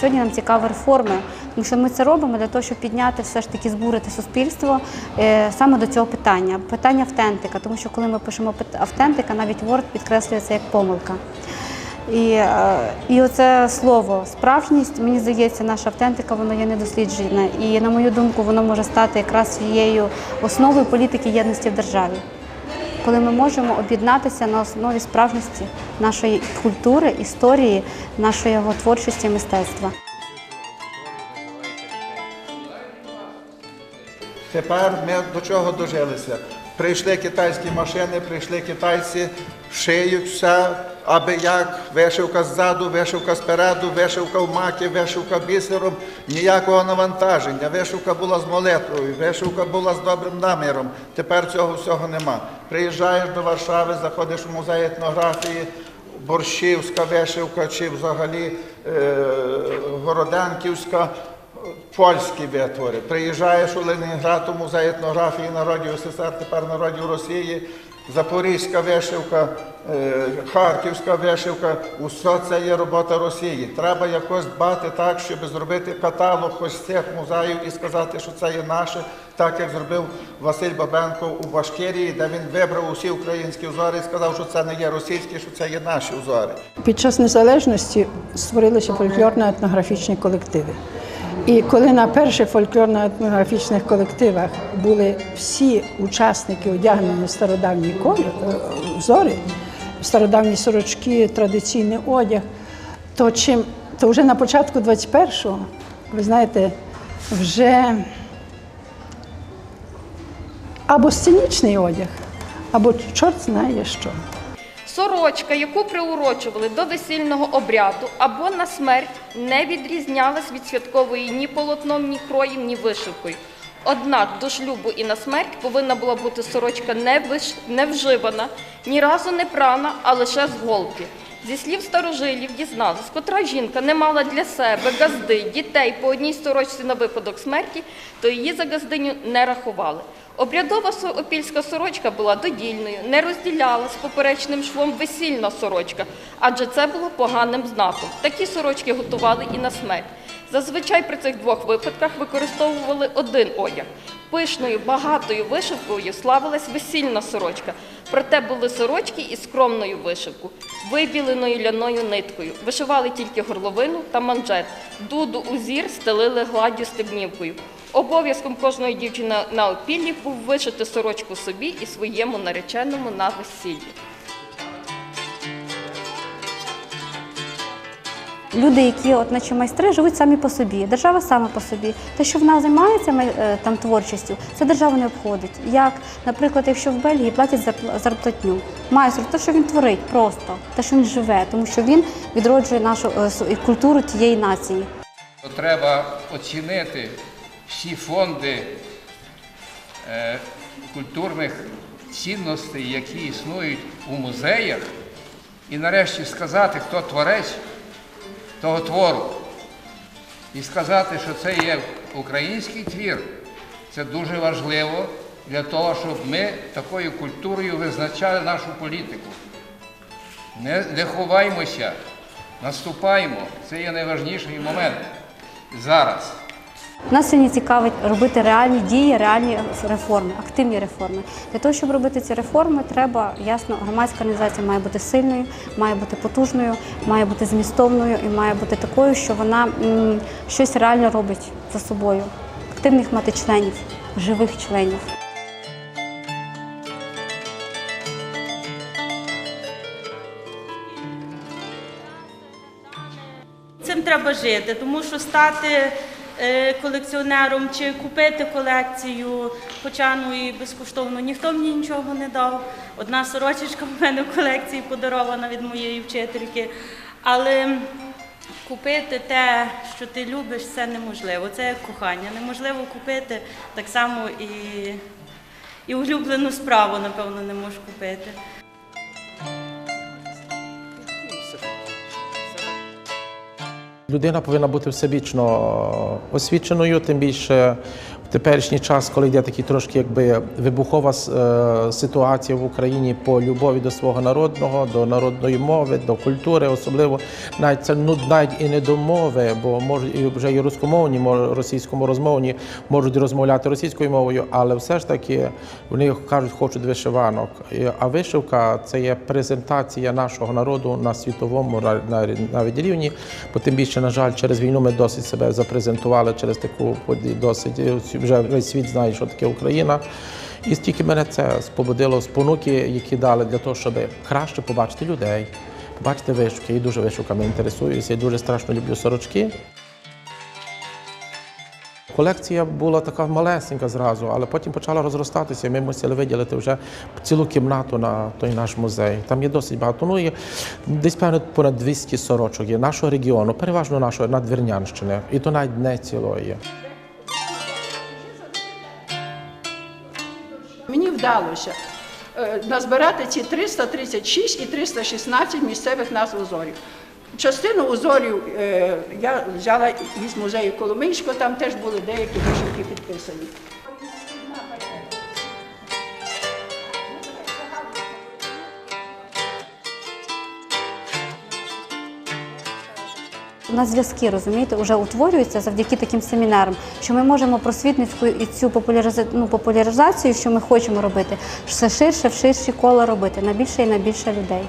Сьогодні нам цікаві реформи, тому що ми це робимо для того, щоб підняти все ж таки збурити суспільство е, саме до цього питання. Питання автентика, тому що коли ми пишемо автентика, навіть Word підкреслює це як помилка. І, е, і оце слово справжність, мені здається, наша автентика воно є недосліджене. І на мою думку, воно може стати якраз своєю основою політики єдності в державі. Коли ми можемо об'єднатися на основі справжності нашої культури, історії, нашої творчості і мистецтва. Тепер ми до чого дожилися? Прийшли китайські машини, прийшли китайці, шиють все, аби як, вишивка ззаду, вишивка спереду, вишивка в макі, вишивка бісером, ніякого навантаження. Вишивка була з молитвою, вишивка була з добрим наміром. Тепер цього всього нема. Приїжджаєш до Варшави, заходиш в музей етнографії, борщівська вишивка чи взагалі е, Городенківська польські витвори. Приїжджаєш у Ленінград у музей етнографії народів СССР, тепер народів Росії, Запорізька вишивка, е, Харківська вишивка, усе це є робота Росії. Треба якось дбати так, щоб зробити каталог ось цих музеїв і сказати, що це є наше, так як зробив Василь Бабенко у Башкирії, де він вибрав усі українські узори і сказав, що це не є російські, що це є наші узори. Під час незалежності створилися фольклорно-етнографічні колективи. І коли на перших фольклорно-етнографічних колективах були всі учасники одягнені в стародавній колір, е, взори, стародавні сорочки, традиційний одяг, то чим то вже на початку 21-го, ви знаєте, вже або сценічний одяг, або чорт знає що. Сорочка, яку приурочували до весільного обряду або на смерть, не відрізнялась від святкової ні полотном, ні кроєм, ні вишивкою. Однак до шлюбу і на смерть повинна була бути сорочка не, вживана, ні разу не прана, а лише з голки. Зі слів старожилів дізналась, котра жінка не мала для себе газди, дітей по одній сорочці на випадок смерті, то її за газдиню не рахували. Обрядова опільська сорочка була додільною, не розділялась поперечним швом весільна сорочка, адже це було поганим знаком. Такі сорочки готували і на смерть. Зазвичай при цих двох випадках використовували один одяг. Пишною, багатою вишивкою славилась весільна сорочка. Проте були сорочки із скромною вишивкою, вибіленою ляною ниткою. Вишивали тільки горловину та манжет. Дуду узір стелили гладдю стебнівкою. Обов'язком кожної дівчини на опіллі був вишити сорочку собі і своєму нареченому на весіллі. Люди, які от наче майстри, живуть самі по собі. Держава сама по собі. Те, що вона займається е, там творчістю, це держава не обходить. Як, наприклад, якщо в Бельгії платять зарплатню, майстру, те, що він творить, просто те, що він живе, тому що він відроджує нашу е, культуру тієї нації. треба оцінити всі фонди е, культурних цінностей, які існують у музеях, і нарешті сказати, хто творець того твору. І сказати, що це є український твір, це дуже важливо для того, щоб ми такою культурою визначали нашу політику. Не, не ховаймося, наступаємо. Це є найважніший момент зараз. Нас сьогодні цікавить робити реальні дії, реальні реформи, активні реформи. Для того, щоб робити ці реформи, треба ясно, громадська організація має бути сильною, має бути потужною, має бути змістовною і має бути такою, що вона м, щось реально робить за собою. Активних мати членів, живих членів. Цим треба жити, тому що стати колекціонером чи купити колекцію почану і безкоштовно ніхто мені нічого не дав. Одна сорочечка в мене в колекції подарована від моєї вчительки. Але купити те, що ти любиш, це неможливо. Це як кохання. Неможливо купити так само і, і улюблену справу, напевно, не можеш купити. Людина повинна бути всебічно освіченою, тим більше Теперішній час, коли йде такий трошки якби вибухова е, ситуація в Україні по любові до свого народного, до народної мови, до культури, особливо навіть це ну навіть і не до мови, бо можуть і вже і рускомовні, мо- російському розмовні можуть розмовляти російською мовою, але все ж таки вони кажуть, хочуть вишиванок. А вишивка це є презентація нашого народу на світовому на- на- навіть рівні. Бо тим більше, на жаль, через війну ми досить себе запрезентували через таку досить вже весь світ знає, що таке Україна. І стільки мене це спобудило спонуки, які дали для того, щоб краще побачити людей, побачити вишивки. Я дуже вишивками інтересуюся, я дуже страшно люблю сорочки. Колекція була така малесенька зразу, але потім почала розростатися. і Ми мусили виділити вже цілу кімнату на той наш музей. Там є досить багато. Ну є десь певно понад 200 сорочок є нашого регіону, переважно нашої надвірнянщини, і то навіть не цілої. Мені вдалося е, назбирати ці 336 і 316 місцевих назв узорів. Частину узорів е, я взяла із музею Коломийського, там теж були деякі вишивки підписані. У нас зв'язки, розумієте, вже утворюються завдяки таким семінарам, що ми можемо просвітницьку і цю популяризацію, ну, популяризацію, що ми хочемо робити, все ширше в ширші кола робити на більше і на більше людей.